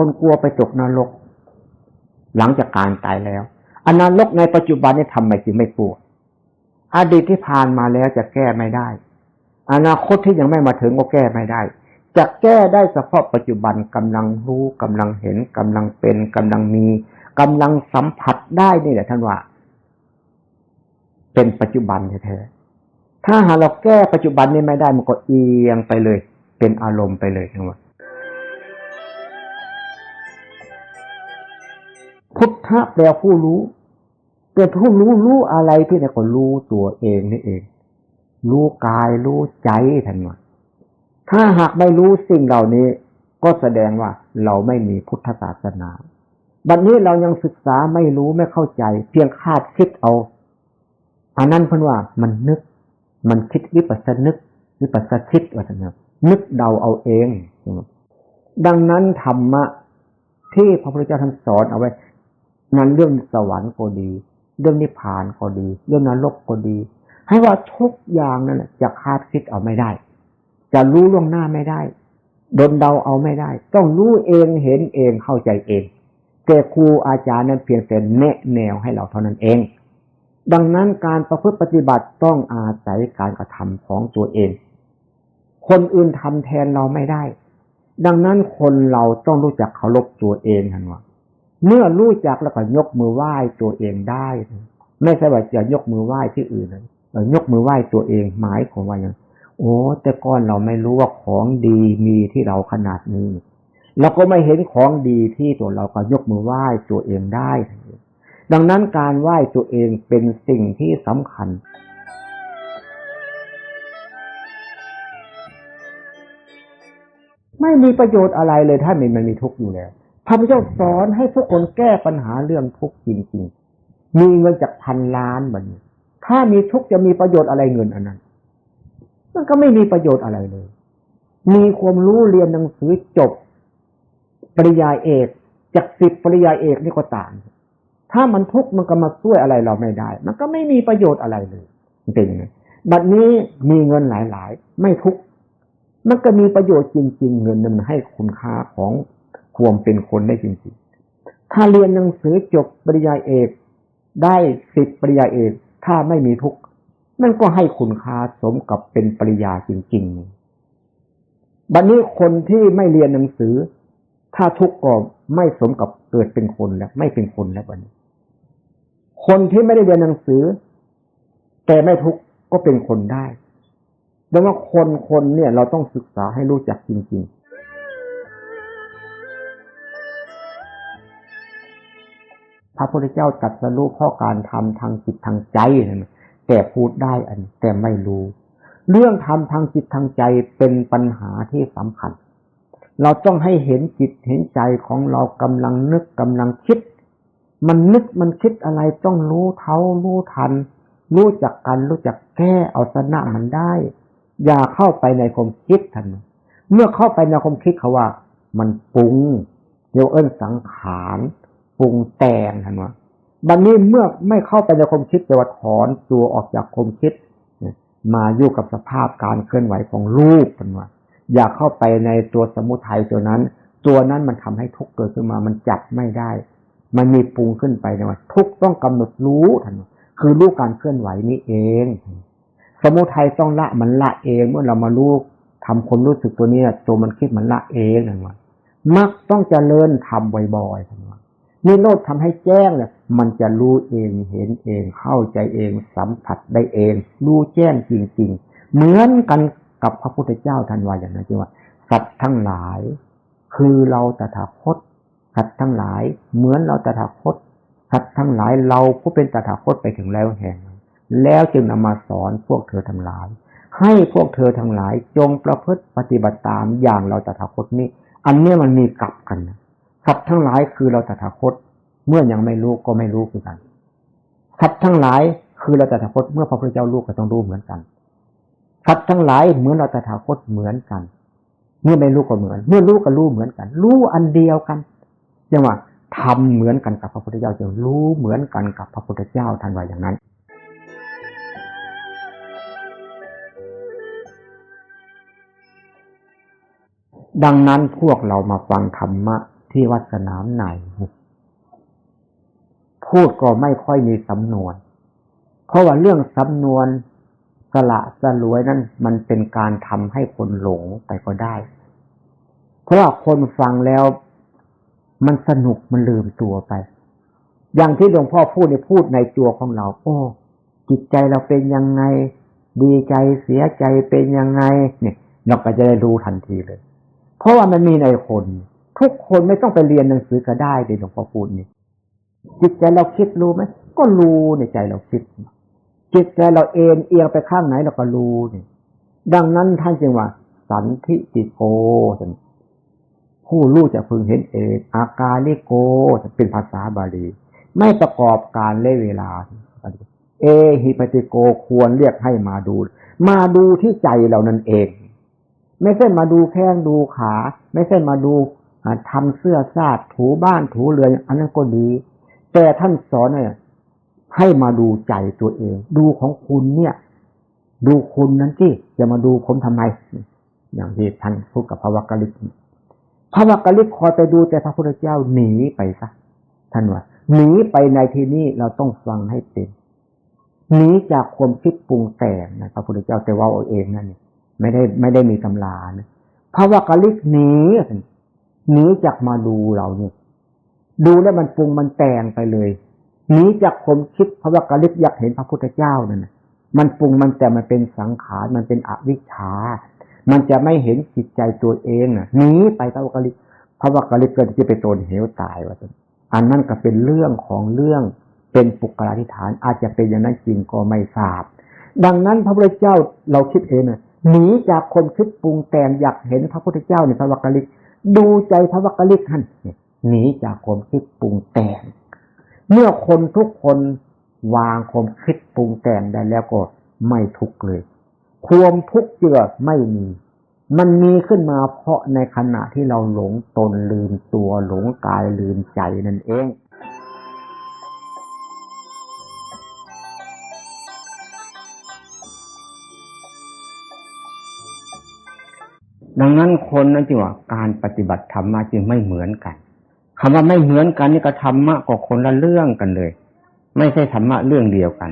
คนกลัวไปตกนรก หลังจากการตายแล้วอนรกในปัจจุบันนี่ทำไมจึงไม่กลัว อดีตที่ผ่านมาแล้วจะแก้ไม่ได้ อนาคตที่ยังไม่มาถึงก็แก้ไม่ได้ จะแก้ได้เฉพาะปัจจุบันกำลังรู้กำลังเห็นกำลังเป็นกำลังมีกำลังสัมผัสได้นี่แหละท่านว่า เป็นปัจจุบันแท้ๆถ้าหาเราแก้ปัจจุบันนี้ไม่ได้มันก็เอียงไปเลย เป็นอารมณ์ไปเลยทั้งหมด พุทธะแปลผู้รู้เป็นผู้รู้รู้อะไรที่ไหนก็รู้ตัวเองนี่เอง รู้กายรู้ใจท่านว่าถ้าหากไม่รู้สิ่งเหล่านี้ ก็แสดงว่าเราไม่มีพุทธศาสนา บัดนนี้เรายังศึกษาไม่รู้ไม่เข้าใจ เพียงคาดคิดเอาอันนั้นเพิ่นว่ามันนึก มันคิดวิปัสสนึกวิปัสสคิดว่าท่านนะนึกเดาเอาเอง ดังนั้นธรรมะที่พระพุทธเจ้าท่านสอนเอาไว้ นั้นเรื่องสวรรค์ก็ดี เรื่องนิพพานก็ดี เรื่องนรกก็ดี ให้ว่าทุกอย่างนั้นจะคาดคิดเอาไม่ได้ จะรู้ล่วงหน้าไม่ได้ดนเดาเอาไม่ได้ ต้องรู้เองเห็นเองเข้าใจเองแต่ครูอาจารย์นั้นเพียงแต่แนะแนวให้เราเท่านั้นเอง ดังนั้นการประพฤติปฏิบัติต้องอาศัยการกระทำของตัวเอง คนอื่นทำแทนเราไม่ได้ ดังนั้นคนเราต้องรู้จักเคารพตัวเองทันว่า เมื่อรู้จักแล้วก็ยกมือไหว้ตัวเองได้ ไม่ใช่ว่าจะยกมือไหว้ที่อื่นเลยยกมือไหว้ตัวเองหมายของว่าอย่างโอ้แต่ก่อนเราไม่รู้ว่าของดีมีที่เราขนาดนี้เราก็ไม่เห็นของดีที่ตัวเราก็ยกมือไหว้ตัวเองได้ ดังนั้นการไหว้ตัวเองเป็นสิ่งที่สำคัญไม่มีประโยชน์อะไรเลยถ้ามันมีทุกข์อยู่แล้ว พระพุทธเจ้าสอนให้ทุกคนแก้ปัญหาเรื่องทุกข์จริง ๆ มีเงินจากพันล้านบันี้ถ้ามีทุกข์จะมีประโยชน์อะไรเงินอันนั้น มันก็ไม่มีประโยชน์อะไรเลย มีความรู้เรียนหนังสือจบ ปริญญาเอกจากสิบปริญญาเอกนี่ก็ต่าง ถ้ามันทุกข์มันก็มาช่วยอะไรเราไม่ได้ มันก็ไม่มีประโยชน์อะไรเลยเป็นไงบัดนี้มีเงินหลาย ๆ ไม่ทุกข์มันก็มีประโยชน์จริง ๆ เงินมันให้คุณค่าของ ความเป็นคนได้จริงๆ ถ้าเรียนหนังสือจบปริญญาเอก ได้สิบปริญญาเอก ถ้าไม่มีทุกข์มันก็ให้คุณค่าสมกับเป็นปริญญาจริงๆ บัดนนี้คนที่ไม่เรียนหนังสือ ถ้าทุกข์ก็ไม่สมกับเกิดเป็นคนแล้ว ไม่เป็นคนแล้วบัดนี้ คนที่ไม่ได้เรียนหนังสือ แต่ไม่ทุกข์ก็เป็นคนได้ดังนั้นคนคนเนี่ยเราต้องศึกษาให้รู้จักจริง ๆ พระพุทธเจ้าตรัสรู้เพราะการทำทางจิตทางใจนะแต่พูดได้อันแต่ไม่รู้ เรื่องทำทางจิตทางใจเป็นปัญหาที่สำคัญ เราต้องให้เห็นจิตเห็นใจของเรากำลังนึกกำลังคิด มันนึกมันคิดอะไรต้องรู้เท่ารู้ทัน รู้จักกันรู้จักแก้เอาชนะมันได้ อย่าเข้าไปในความคิดทันเมื่อเข้าไปในความคิดเขาว่า มันปรุงเดี๋ยวเอิ้นสังขาร ปรุงแต่งทันว่าบัดนนี้เมื่อไม่เข้าไปในความคิดจะว่าถอนตัวออกจากความคิดมาอยู่กับสภาพการเคลื่อนไหวของรูปทันว่าอย่าเข้าไปในตัวสมุทัยตัวนั้น ตัวนั้นมันทำให้ทุกเกิดขึ้นมา มันจับไม่ได้ มันมีปรุงขึ้นไปนะว่าทุกต้องกำหนดรู้ทันวะคือรู้การเคลื่อนไหวนี้เอง สมุทัยต้องละมันละเอง เมื่อเรามารู้ทำคนรู้สึกตัวนี้ตัวมันคิดมันละเองนะว่ามักต้องเจริญทำบ่อยๆทันว่า นิโรธทำให้แจ้งเนี่ยมันจะรู้เองเห็นเอง เข้าใจเองสัมผัสได้เอง รู้แจ้งจริง ๆ เหมือนกันกับพระพุทธเจ้าทันวาอย่างนั้นจริงว่าสัตว์ทั้งหลาย คือเราตถาคตสัตว์ทั้งหลาย เหมือนเราตถาคตสัตว์ทั้งหลายเราผู้เป็นตถาคตไปถึงแล้วแห่ง แล้วจึงนำมาสอนพวกเธอทั้งหลาย ให้พวกเธอทั้งหลายจงประพฤติปฏิบัติตามอย่างเราตถาคตนี้ อันนี้มันมีกลับกันนะ สัตว์ทั้งหลายคือเราตถาคต เมื่อยังไม่รู้ก็ไม่รู้คือกันสัตว์ทั้งหลายคือเราตถาคต เมื่อพระพุทธเจ้ารู้ก็ต้องรู้เหมือนกันสัตว์ทั้งหลายเหมือนเราตถาคตเหมือนกัน เมื่อไม่รู้ก็เหมือน เมื่อรู้ก็รู้เหมือนกัน รู้อันเดียวกันยังว่าทำเหมือนกันกับพระพุทธเจ้าจะรู้เหมือนกันกับพระพุทธเจ้าทันว่าอย่างนั้นดังนั้นพวกเรามาฟังธรรมะ ที่วัดสนามไหน พูดก็ไม่ค่อยมีสำนวน เพราะว่าเรื่องสำนวนสละสลวยนั้นมันเป็นการทำให้คนหลงไปก็ได้ เพราะว่าคนฟังแล้วมันสนุกมันลืมตัวไป อย่างที่หลวงพ่อพูดในพูดในตัวของเรา โอ้ จิตใจเราเป็นยังไง ดีใจเสียใจเป็นยังไงเนี่ยเราก็จะได้รู้ทันทีเลย เพราะว่ามันมีในคน ทุกคนไม่ต้องไปเรียนหนังสือก็ได้ในหลวงพ่อพูดนี่จิตใจเราคิดรู้ไหมก็รู้ในใจเราคิด จิตใจเราเอ็นเอียงไปข้างไหนเราก็รู้เนี่ยดังนั้นท่านจึงว่า สันทิติโกผู้รู้จะพึงเห็นเองอากาลิโกเป็นภาษาบาลี ไม่ประกอบการเล่เวลา เอหิปติโกควรเรียกให้มาดู มาดูที่ใจเรานั่นเอง ไม่ใช่มาดูแข้งดูขา ไม่ใช่มาดู ทำเสื้อซาดถูบ้านถูเรือนอันนั้นก็ดี แต่ท่านสอนเนี่ยให้มาดูใจตัวเอง ดูของคุณเนี่ย ดูคุณนั้นที่จะมาดูผมทำไม อย่างที่ท่านพูดกับพระวักกลิกพระวักกลิกคอยไปดูแต่พระพุทธเจ้าหนีไปซะท่านว่าหนีไปในที่นี้เราต้องฟังให้เป็นหนีจากความคิดปรุงแต่งนะพระพุทธเจ้าแต่ว่าเอาเองนั่นนี่ไม่ได้ไม่ได้มีตำรานะพระวักกลิกหนี หนีจากมาดูเราเนี่ย ดูแล้วมันปรุงมันแต่งไปเลยหนีจากความคิดพระวักกะลิกอยากเห็นพระพุทธเจ้านั่นนะมันปรุงมันแต่มันเป็นสังขารมันเป็นอวิชชา มันจะไม่เห็นจิตใจตัวเองน่ะหนีไปพระวักลิกพระวักลิกก็จะไปโดนเหวตายว่าอันนั้นก็เป็นเรื่องของเรื่องเป็นปุกราธิฐาน อาจจะเป็นอย่างนั้นจริงก็ไม่ทราบ ดังนั้นพระพุทธเจ้าเราคิดเองน่ะหนีจากคนคิดปรุงแต่งอยากเห็นพระพุทธเจ้าในพระวักลิก ดูใจพระวักกะลิกท่านหนีจากความคิดปรุงแต่ง เมื่อคนทุกคนวางความคิดปรุงแต่งได้แล้วก็ไม่ทุกข์เลย ความทุกข์เจือไม่มี มันมีขึ้นมาเพราะในขณะที่เราหลงตนลืมตัวหลงกายลืมใจนั่นเอง ดังนั้นคนนั้นจึงว่าการปฏิบัติธรรมมาจึงไม่เหมือนกันคำว่าไม่เหมือนกันนี่ก็ธรรมะก็คนละเรื่องกันเลย ไม่ใช่ธรรมะเรื่องเดียวกัน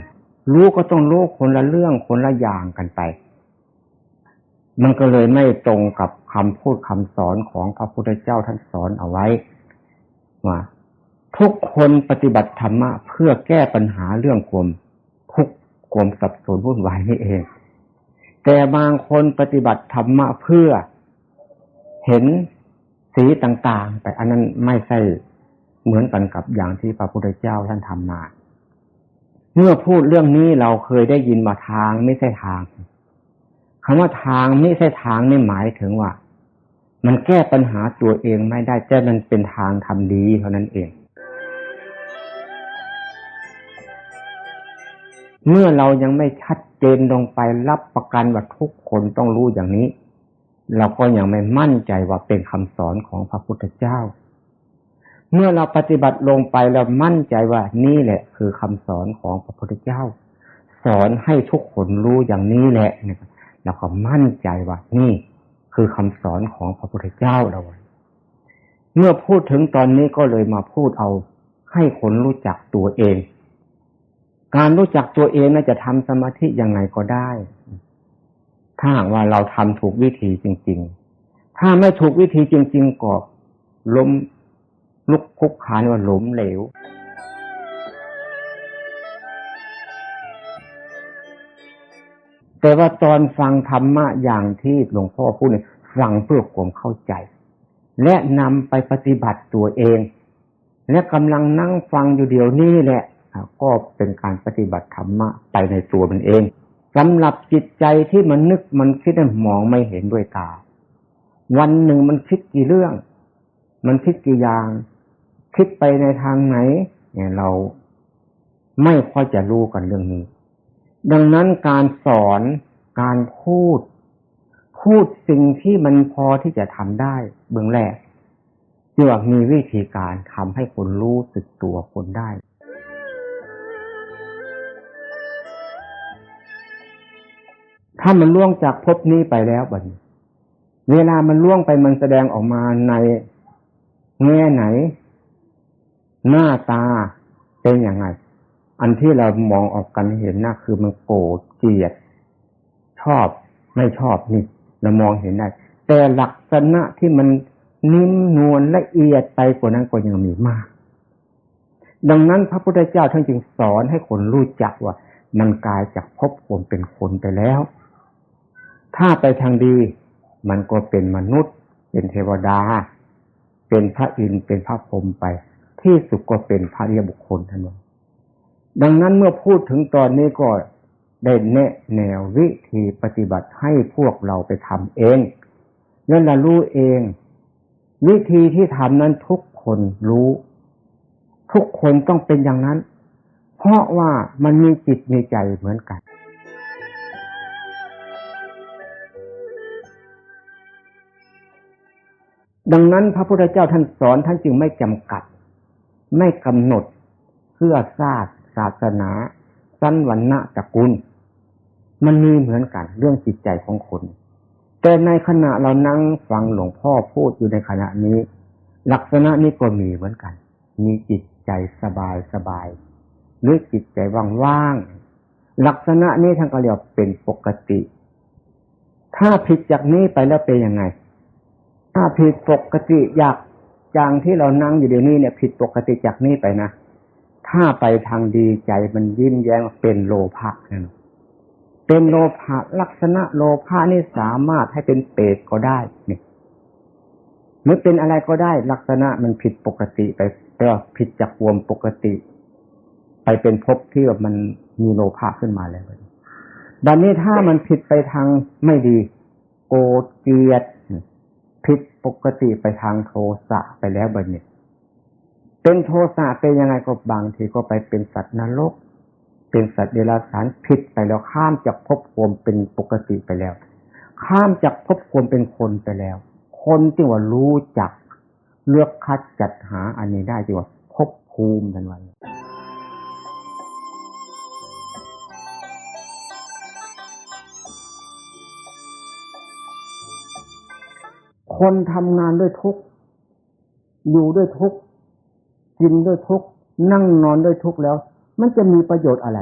รู้ก็ต้องรู้คนละเรื่องคนละอย่างกันไป มันก็เลยไม่ตรงกับคำพูดคำสอนของพระพุทธเจ้าท่านสอนเอาไว้ว่าทุกคนปฏิบัติธรรมะเพื่อแก้ปัญหาเรื่องความทุกข์ความสับสนวุ่นวายนี่เอง แต่บางคนปฏิบัติธรรมะเพื่อ เห็นสีต่างๆ แต่อันนั้นไม่ใช่เหมือนกันกับอย่างที่พระพุทธเจ้าท่านทำมา เมื่อพูดเรื่องนี้เราเคยได้ยินมาทางไม่ใช่ทางคำว่าทางไม่ใช่ทางนี่หมายถึงว่า มันแก้ปัญหาตัวเองไม่ได้แต่มันเป็นทางทำดีเท่านั้นเอง เมื่อเรายังไม่ชัดเจนลงไปรับประกันว่าทุกคนต้องรู้อย่างนี้ เราก็ยังไม่มั่นใจว่าเป็นคำสอนของพระพุทธเจ้า เมื่อเราปฏิบัติลงไปเรามั่นใจว่านี่แหละ คือคำสอนของพระพุทธเจ้า สอนให้ทุกคนรู้อย่างนี้แหละเราก็มั่นใจว่านี่คือคำสอนของพระพุทธเจ้าเราเมื่อพูดถึงตอนนี้ก็เลยมาพูดเอาให้คนรู้จักตัวเอง การรู้จักตัวเองน่าจะทำสมาธิยังไงก็ได้ ถ้าหากว่าเราทำถูกวิธีจริง ๆ ถ้าไม่ถูกวิธีจริง ๆ ก็ล้มลุกคุกขานว่าล้มเหลว แต่ว่าตอนฟังธรรมะอย่างที่หลวงพ่อพูดเนี่ยฟังเพื่อความเข้าใจ และนำไปปฏิบัติตัวเอง และกำลังนั่งฟังอยู่เดี๋ยวนี้แหละก็เป็นการปฏิบัติธรรมะไปในตัวมันเอง สำหรับจิตใจที่มันนึกมันคิดนั้นมองไม่เห็นด้วยตา วันหนึ่งมันคิดกี่เรื่อง มันคิดกี่อย่าง คิดไปในทางไหน เนี่ยเราไม่ค่อยจะรู้กันเรื่องนี้ ดังนั้นการสอนการพูด พูดสิ่งที่มันพอที่จะทำได้ เบื้องแรกจึงมีวิธีการทำให้คนรู้สึกตัวคนได้ ถ้ามันล่วงจากภพนี้ไปแล้วบัดนี้ เวลามันล่วงไปมันแสดงออกมาในแง่ไหน หน้าตาเป็นยังไง อันที่เรามองออกกันเห็นนะคือมันโกรธเกลียด ชอบไม่ชอบนี่ เรามองเห็นได้ แต่ลักษณะที่มันนิ่มนวลละเอียดไปกว่านั้นก็ยังมีมาก ดังนั้นพระพุทธเจ้าท่านจึงสอนให้คนรู้จักว่า มันกลายจากภพผมเป็นคนไปแล้ว ถ้าไปทางดี มันก็เป็นมนุษย์ เป็นเทวดา เป็นพระอินทร์เป็นพระพรหมไป ที่สุดก็เป็นพระเรียบุคคลท่านว่าดังนั้นเมื่อพูดถึงตอนนี้ก็ได้แนะแนววิธีปฏิบัติให้พวกเราไปทำเองนั่นละรู้เอง วิธีที่ทำนั้นทุกคนรู้ ทุกคนต้องเป็นอย่างนั้น เพราะว่ามันมีจิตมีใจเหมือนกัน ดังนั้นพระพุทธเจ้าท่านสอนท่านจึงไม่จำกัด ไม่กำหนดเพื่อศาสตร์ศาสนาสั้นวันณะตระกูล มันมีเหมือนกันเรื่องจิตใจของคน แต่ในขณะเรานั่งฟังหลวงพ่อพูดอยู่ในขณะนี้ ลักษณะนี้ก็มีเหมือนกัน มีจิตใจสบายสบายหรือจิตใจว่างๆลักษณะนี้ท่านก็เรียกเป็นปกติ ถ้าผิดจากนี้ไปแล้วเป็นยังไง ถ้าผิดปกติอยากจางที่เรานั่งอยู่เดี๋ยวนี้เนี่ย ผิดปกติจากนี้ไปนะถ้าไปทางดีใจมันยิ้มแย้มเป็นโลภะนะเป็นโลภะลักษณะโลภะนี่สามารถให้เป็นเปรตก็ได้เนี่ยหรือเป็นอะไรก็ได้ลักษณะมันผิดปกติไปก็ผิดจากวมปกติ ไปเป็นภพที่แบบมันมีโลภะขึ้นมาแล้วดังนี้ถ้ามันผิดไปทางไม่ดี โกรธเกลียด ผิดปกติไปทางโทสะไปแล้วบัดนี้เป็นโทสะเป็นยังไงก็บางทีก็ไปเป็นสัตว์นรก เป็นสัตว์เดรัจฉานผิดไปแล้วข้ามจากภพภูมิเป็นปกติไปแล้ว ข้ามจากภพภูมิเป็นคนไปแล้ว คนจึงว่ารู้จัก เลือกคัดจัดหาอันนี้ได้จึงว่าภพภูมิกันไว้ คนทำงานด้วยทุกข์อยู่ด้วยทุกข์กินด้วยทุกข์นั่งนอนด้วยทุกข์แล้ว มันจะมีประโยชน์อะไร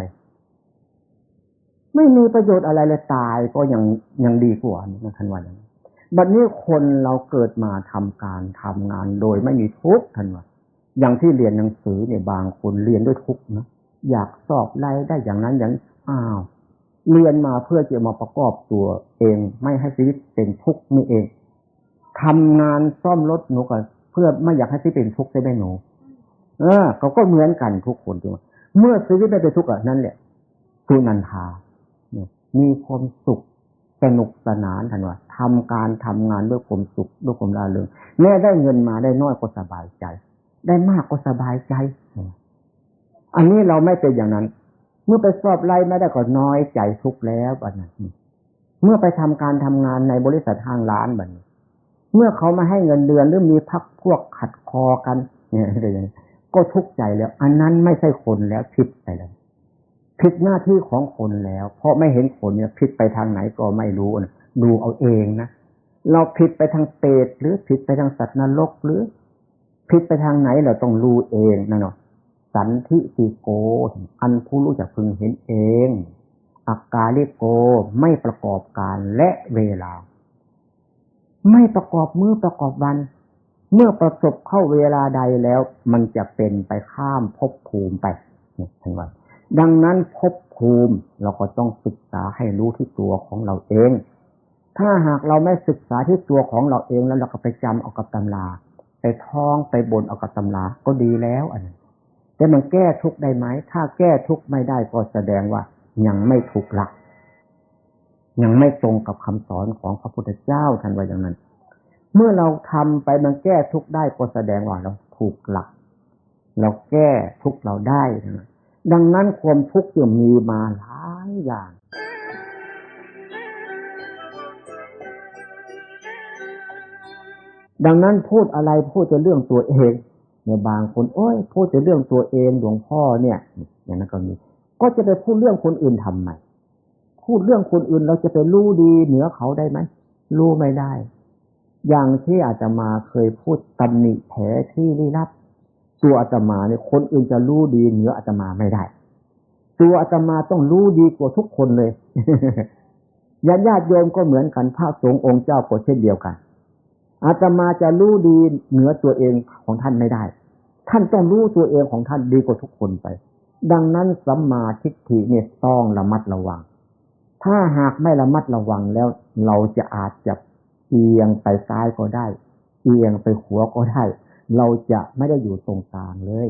ไม่มีประโยชน์อะไรเลยตายก็ยังยังดีกว่านะท่านว่าอย่างนี้บัดนี้คนเราเกิดมาทำการทำงานโดยไม่มีทุกข์ท่านว่าอย่างที่เรียนหนังสือเนี่ยบางคนเรียนด้วยทุกข์นะอยากสอบไล่ได้อย่างนั้นอย่างอ้าวเรียนมาเพื่อจะมาประกอบตัวเอง ไม่ให้ชีวิตเป็นทุกข์นี่เอง ทำงานซ่อมรถหนูก็เพื่อไม่อยากให้ชีวิตเป็นทุกข์ใช่ไหมหนู เออเขาก็เหมือนกันทุกคนจริงเมื่อชีวิตไม่เป็นทุกข์อะนั่นแหละสุนันทาเนี่ยมีความสุขสนุกสนานทันว่าทำการทำงานด้วยความสุขด้วยความราเริงแม้ได้เงินมาได้น้อยก็สบายใจ ได้มากก็สบายใจ อันนี้เราไม่เป็นอย่างนั้น เมื่อไปสอบไล่ไม่ได้ก็น้อยใจทุกข์แล้วบัดนั้นเมื่อไปทำการทำงานในบริษัทห้างร้านบัดนี้ เมื่อเขามาให้เงินเดือนหรือมีพักพวกขัดคอกัน เนี่ยอะไรอย่างนี้ก็ทุกข์ใจแล้ว อันนั้นไม่ใช่คนแล้วผิดไปแล้วผิดหน้าที่ของคนแล้ว เพราะไม่เห็นคนเนี่ยผิดไปทางไหนก็ไม่รู้นะดูเอาเองนะเราผิดไปทางเปรตหรือผิดไปทางสัตว์นรกหรือผิดไปทางไหนเราต้องรู้เองนะเนาะสันทิติโก อันผู้รู้จักพึงเห็นเองอากาลิโกไม่ประกอบการและเวลา ไม่ประกอบมือประกอบวัน เมื่อประสบเข้าเวลาใดแล้ว มันจะเป็นไปข้ามภพภูมิไปทั้งวันดังนั้นภพภูมิเราก็ต้องศึกษาให้รู้ที่ตัวของเราเอง ถ้าหากเราไม่ศึกษาที่ตัวของเราเองแล้วเราก็ไปจำเอากับตำรา ไปท่องไปบนเอากับตำราก็ดีแล้วอันนี้แต่มันแก้ทุกได้ไหม ถ้าแก้ทุกไม่ได้ก็แสดงว่ายังไม่ถูกหลัก ยังไม่ตรงกับคำสอนของพระพุทธเจ้าท่านว่าอย่างนั้น เมื่อเราทำไปมันแก้ทุกได้ก็แสดงว่าเราถูกหลัก เราแก้ทุกเราได้นะดังนั้นความทุกข์จะมีมาหลายอย่างดังนั้นพูดอะไรพูดแต่เรื่องตัวเองเนี่ยบางคนโอ้ยพูดแต่เรื่องตัวเองหลวงพ่อเนี่ย อย่างนั้นก็มีก็จะไปพูดเรื่องคนอื่นทำไม พูดเรื่องคนอื่นเราจะไปรู้ดีเหนือเขาได้ไหมรู้ไม่ได้ อย่างที่อาตมาเคยพูดตำหนิแผลที่ลี้ลับ ตัวอาตมาเนี่ยคนอื่นจะรู้ดีเหนืออาตมาไม่ได้ ตัวอาตมาต้องรู้ดีกว่าทุกคนเลยญาติญาติโยมก็เหมือนกันพระสงฆ์องค์เจ้าก็เช่นเดียวกัน อาตมาจะรู้ดีเหนือตัวเองของท่านไม่ได้ ท่านต้องรู้ตัวเองของท่านดีกว่าทุกคนไป ดังนั้นสัมมาทิฏฐิเนี่ยต้องระมัดระวัง ถ้าหากไม่ระมัดระวังแล้ว เราจะอาจจะเอียงไปซ้ายก็ได้ เอียงไปขวาก็ได้ เราจะไม่ได้อยู่ตรงกลางเลย